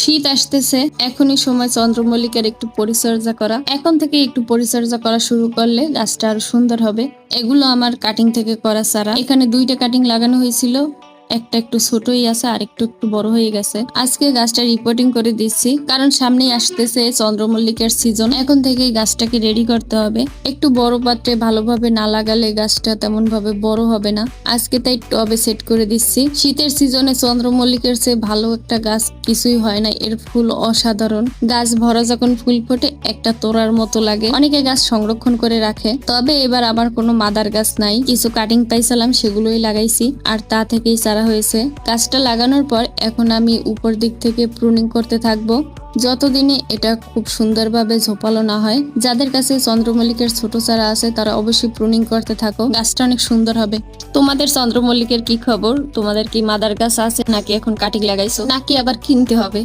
শীত আসতেছে। এখনই সময় চন্দ্রমল্লিকার একটু পরিচর্যা করা। এখন থেকে একটু পরিচর্যা করা শুরু করলে গাছটা আরও সুন্দর হবে। এগুলো আমার কাটিং থেকে করা ছাড়া এখানে দুইটা কাটিং লাগানো হয়েছিল। একটা একটু ছোটই আছে আর একটু একটু বড় হয়ে গেছে। আজকে গাছটা রিপোর্টিং করে দিচ্ছি, কারণ সামনেই আসতেছে চন্দ্রমল্লিকার সিজন এখন থেকেই গাছটাকে রেডি করতে হবে। একটু বড় পাত্রে ভালোভাবে না লাগালে গাছটা তেমন ভাবে বড় হবে না। আজকে তাই টবে সেট করে দিচ্ছি। শীতের সিজনে চন্দ্রমল্লিকের চেয়ে ভালো একটা গাছ কিছুই হয় না, এর ফুল অসাধারণ। গাছ ভরা যখন ফুল ফোটে, একটা তোড়ার মতো লাগে। অনেকে গাছ সংরক্ষণ করে রাখে। তবে এবার আমার কোনো মাদার গাছ নাই। কিছু কাটিং পাইছিলাম সেগুলোই লাগাইছি। আর তা থেকেই চারা হয়েছে। গাছটা লাগানোর পর এখন আমি উপর দিক থেকে প্রুনিং করতে থাকব। যতদিনে এটা খুব সুন্দরভাবে ঝোপালো না হয়, যাদের কাছে চন্দ্রমল্লিকের ছোট চারা আছে, তারা অবশ্যই প্রুনিং করতে থাকো। গাছটা অনেক সুন্দর হবে। তোমাদের চন্দ্রমল্লিকের কি খবর? তোমাদের কি মাদার গাছ আছে? নাকি এখন কাটিং লাগাইছো? নাকি আবার কিনতে হবে?